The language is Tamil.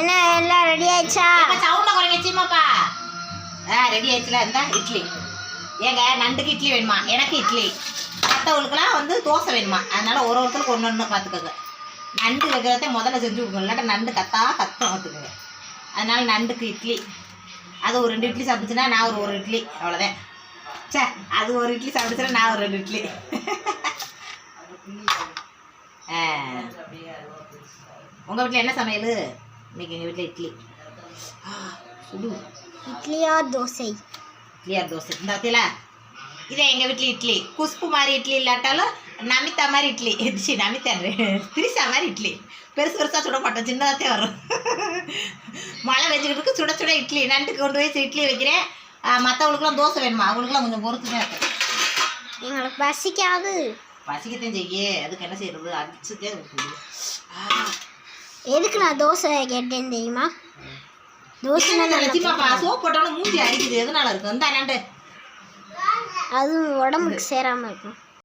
ரெடி ஆயிடுச்சா? சவுண்ட குறைங்க சீமாப்பா ஆ ரெடி ஆயிடுச்சுல இருந்தா இட்லி. ஏங்க நண்டுக்கு இட்லி வேணுமா? எனக்கு இட்லி. மற்றவங்களுக்குலாம் வந்து தோசை வேணுமா? அதனால ஒரு ஒருத்தருக்கு ஒன்று ஒன்று பார்த்துக்கோங்க நண்டு வைக்கிறத முதல்ல செஞ்சு கொடுக்கணும். இல்லாட்டா நண்டு கத்தா கத்தம் பார்த்துக்கோங்க அதனால நண்டுக்கு இட்லி. அது ஒரு ரெண்டு இட்லி சாப்பிடுச்சுன்னா நான் ஒரு ஒரு இட்லி. அவ்வளோதான் சே அது ஒரு இட்லி சாப்பிடுச்சுன்னா நான் ஒரு ரெண்டு இட்லி. ஆ. உங்கள் வீட்டில் என்ன சமையல்? இன்னைக்கு எங்கள் வீட்டில் இட்லி. ஆ, சுடு. இட்லியா தோசை? இட்லியார் தோசை. இந்த பார்த்தீங்களா இதே எங்கள் வீட்டில் இட்லி. குஷ்பு மாதிரி இட்லி இல்லாட்டாலும் நமிதா மாதிரி இட்லி. சி நமிதா திரிசா மாதிரி இட்லி. பெருசு பெருசாக சுட மாட்டோம். சின்னதாகத்தே வரும். மழை வெஞ்சுக்கிட்டு இருக்கு. சுட சுட இட்லி. நண்டுக்கு கொண்டு போய் இட்லி வைக்கிறேன். மற்றவங்களுக்குலாம் தோசை வேணுமா? அவங்களுக்குலாம் கொஞ்சம் பொறுத்து தான் இருக்கு. எங்களுக்கு பசிக்காது. பசிக்கத்தையும் செய்ய அதுக்கு என்ன செய்யறது? அடிச்சுட்டே இருக்குது. எதுக்கு நான் தோசை கேட்டேன்னு தெரியுமா? தோசை சோப் போட்டாலும் மூஞ்சி அடிக்குது எதனால இருக்கும் இந்த நண்டு அது உடம்புக்கு சேராம இருக்கும்.